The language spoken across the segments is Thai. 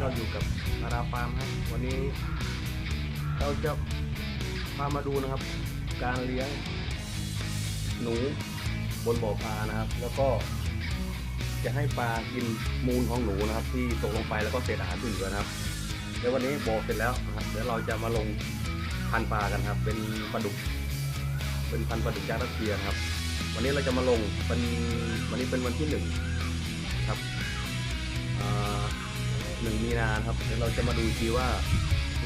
เราอยู่กับนาราฟาร์มครับวันนี้ เราจะพามาดูนะครับ การเลี้ยงหนูบนบ่อปลานะครับ แล้วก็ จะให้ปลากินมูลของหนูนะครับ ที่ตกลงไปแล้วก็เศษอาหารที่เหลือนะครับเดี๋ยววันนี้บ่อเสร็จแล้วนะครับเดี๋ยวเราจะมาลงพันปลากันครับ เป็นปลาดุก เป็นพันปลาดุกยางรัสเซียครับ วันนี้เราจะมาลงเป็นวันนี้เป็นวันที่หนึ่ง หนึ่งมีนาครับเดี๋ยวเราจะมาดูทีว่า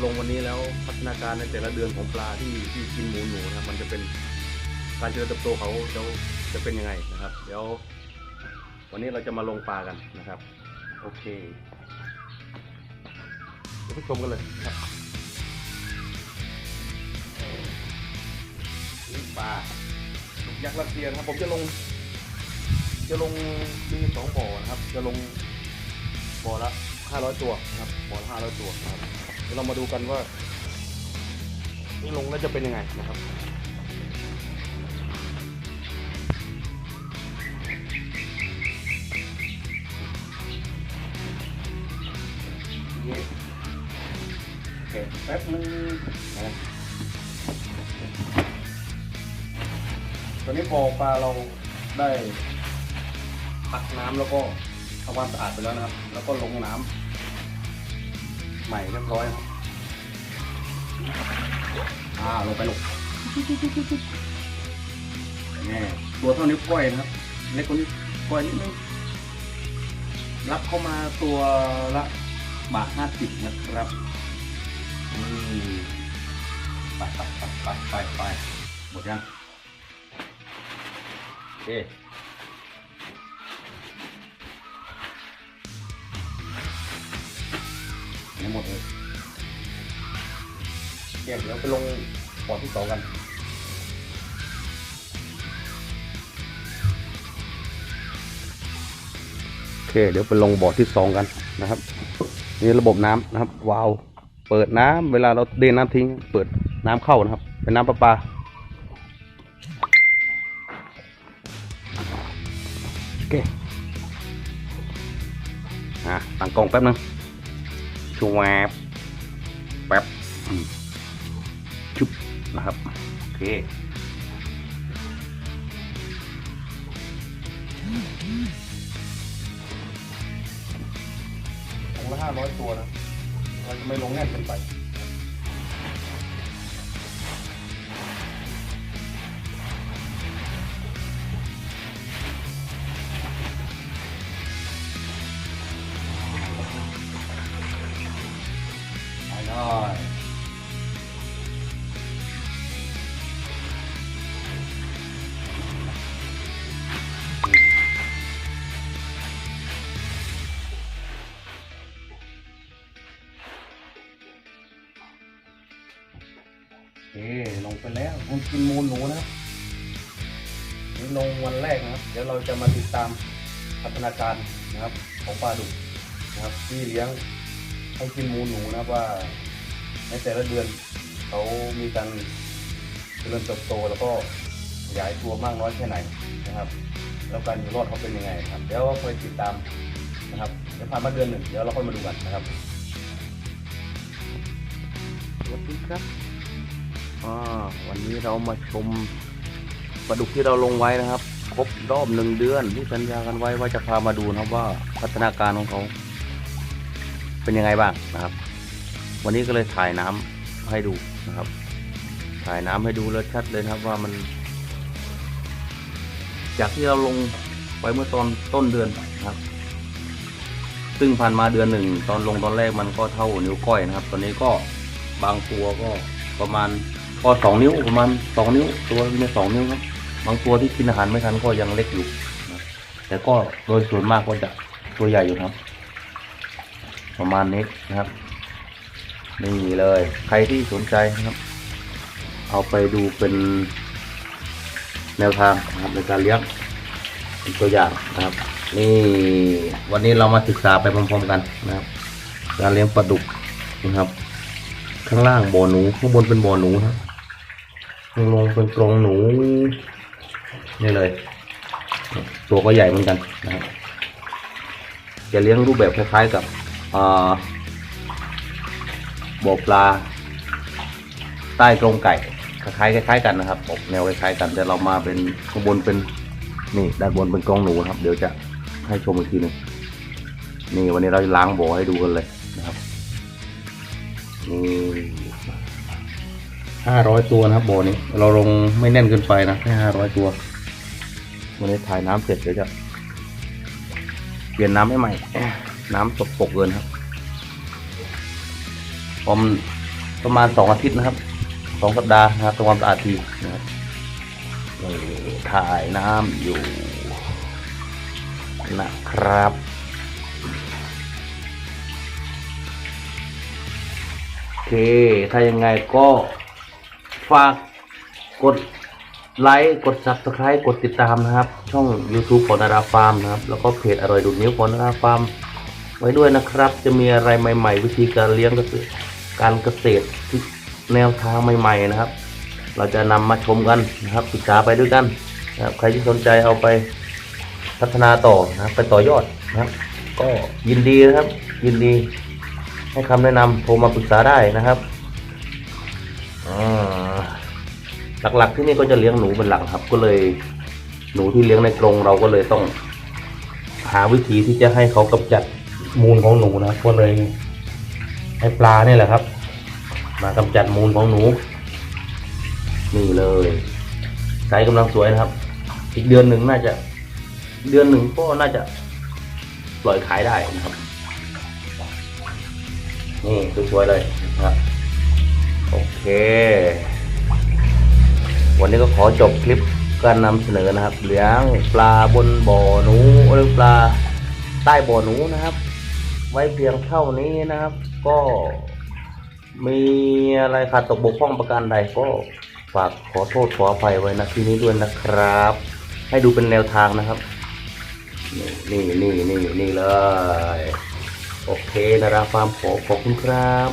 ลงวันนี้แล้วพัฒนาการในแต่ละเดือนของปลาที่ที่กินหมูหนูนะครับมันจะเป็นการเจริญเติบโตเขาจะจะเป็นยังไงนะครับ เดี๋ยว วันนี้เราจะมาลงปลากันนะครับ โอเคเดี๋ยวไปชมกันเลยครับนี่ปลาลูกยักษ์รัสเซียนะครับ ผมจะลง จะลงมีสองบ่อนะครับ จะลงบ่อละ 500 ตัวนะครับบอล500 ตัวนะครับเดี๋ยวเรามาดูกันว่านี่ลงแล้วจะเป็นยังไงนะครับโอเคแป๊บนึงนะตอนนี้พอปลาเราได้ตักน้ำแล้วก็ ทำความสะอาดไปแล้วนะครับ แล้วก็ลงน้ำใหม่เรียบร้อยครับอ่าลงไปลงนี่ตัวเท่านิ้วก้อยนะครับ เล็กกว่านิ้วก้อยนิดนึงรับเข้ามาตัวละบาทห้าสิบนะครับอืมไปไปไปไปไปไปหมดยังโอเค ทั้งหมดเลยเดี๋ยวเราไปลงปอดที่สองกันโอเค เดี๋ยวไปลงบ่อที่สองกันนะครับ นี่ระบบน้ำนะครับ วาล์วเปิดน้ำเวลาเราเดนน้ำทิ้ง เปิดน้ำเข้านะครับ เป็นน้ำประปาโอเคอะตั้งกล้องแป๊บนึง ชวบแป๊บชุบนะครับโอเคลงละห้าร้อยตัวนะเราจะไม่ลงแน่นเกินไป คลงไปแล้วมันกินมูลหนูนะครับนี่ลงวันแรกนะครับ เดี๋ยวเราจะมาติดตามพัฒนาการนะครับ ของปลาดุกนะครับ ที่เลี้ยงให้กินมูลหนูนะครับว่า ในแต่ละเดือนเขามีการเจริญเติบโตแล้วก็ขยายตัวมากน้อยแค่ไหนนะครับ แล้วการอยู่รอดเขาเป็นยังไงครับเดี๋ยวเราคอยติดตามนะครับเดี๋ยวผ่านมาเดือนหนึ่งเดี๋ยวเราค่อยมาดูกันนะครับสวัสดีครับวันนี้เรามาชมปลาดุกที่เราลงไว้นะครับ ครบรอบหนึ่งเดือนที่สัญญากันไว้ว่าจะพามาดูนะครับว่าพัฒนาการของเขา เป็นยังไงบ้างนะครับ วันนี้ก็เลยถ่ายน้ำให้ดูนะครับ ถ่ายน้ำให้ดูแล้วชัดเลยนะครับว่ามัน จากที่เราลงไปเมื่อตอนต้นเดือนนะครับ ซึ่งผ่านมาเดือนหนึ่งตอนลงตอนแรกมันก็เท่านิ้วก้อยนะครับ ตอนนี้ก็บางตัวก็ประมาณก็สองนิ้วประมาณสองนิ้วตัวมีสองนิ้วครับ บางตัวที่กินอาหารไม่ทันก็ยังเล็กอยู่แต่ก็โดยส่วนมากก็จะตัวใหญ่อยู่ครับ ประมาณนี้นะครับ นี่เลยใครที่สนใจนะครับ เอาไปดูเป็นแนวทางนะครับในการเลี้ยงเป็นตัวอย่างนะครับ นี่วันนี้เรามาศึกษาไปพร้อมๆกันนะครับ การเลี้ยงปลาดุกนะครับ ข้างล่างบ่อหนูข้างบนเป็นบ่อหนูนะครับข้างลงเป็นกรงหนูนี่เลย ตัวก็ใหญ่เหมือนกันนะครับจะเลี้ยงรูปแบบคล้ายๆกับอ่อ บ่อปลา ใต้กรงไก่คล้ายๆคล้ายๆกันนะครับออกแนวคล้ายๆกันแต่เรามาเป็นข้างบนเป็นนี่ด้านบนเป็นกรงหนูครับ เดี๋ยวจะให้ชมอีกทีหนึ่งนี่วันนี้เราจะล้างบ่อให้ดูกันเลยนะครับนี่ห้าร้อยตัวนะครับบ่อนี้ เราลงไม่แน่นเกินไปนะแค่ห้าร้อยตัววันนี้ถ่ายน้ำเสร็จเดี๋ยวจะเปลี่ยนน้ำให้ใหม่ น้ำสกปรกเกินครับ ผมประมาณสองอาทิตย์นะครับสองสัปดาห์นะครับทำความสะอาดทีนะครับถ่ายน้ำอยู่นะครับโอเค ถ้ายังไงก็ฝากกดไลค์กด subscribe กดติดตามนะครับ ช่อง YouTube ของนาราฟาร์มนะครับ แล้วก็เพจอร่อยดูดนิ้วของนาราฟาร์มไว้ด้วยนะครับ จะมีอะไรใหม่ ๆ วิธีการเลี้ยงเกษตร การเกษตรที่แนวทางใหม่ๆนะครับ เราจะนำมาชมกันนะครับศึกษาไปด้วยกันนะครับใครที่สนใจเอาไปพัฒนาต่อนะครับไปต่อยอดนะครับ ก็ยินดีนะครับ ยินดีให้คำแนะนำโทรมาปรึกษาได้นะครับอ่าหลักๆที่นี่ก็จะเลี้ยงหนูเป็นหลักครับ ก็เลยหนูที่เลี้ยงในกรงเราก็เลยต้อง หาวิธีที่จะให้เขากำจัดมูลของหนูนะครับก็เลย ให้ปลาเนี่ยแหละครับ มากำจัดมูลของหนู นี่เลยไซส์กำลังสวยนะครับ อีกเดือนหนึ่งน่าจะ เดือนหนึ่งก็น่าจะปล่อยขายได้นะครับ นี่สวยๆเลยนะครับโอเค วันนี้ก็ขอจบคลิปการนำเสนอนะครับ เลี้ยงปลาบนบ่อหนูหรือปลาใต้บ่อหนูนะครับ ไว้เพียงเท่านี้นะครับ ก็มีอะไรขาดตกบกพร่องประการใดก็ฝากขอโทษขออภัยไว้นะที่นี้ด้วยนะครับ ให้ดูเป็นแนวทางนะครับ นี่นี่นี่นี่เลย โอเคนาราฟาร์มขอขอบคุณครับ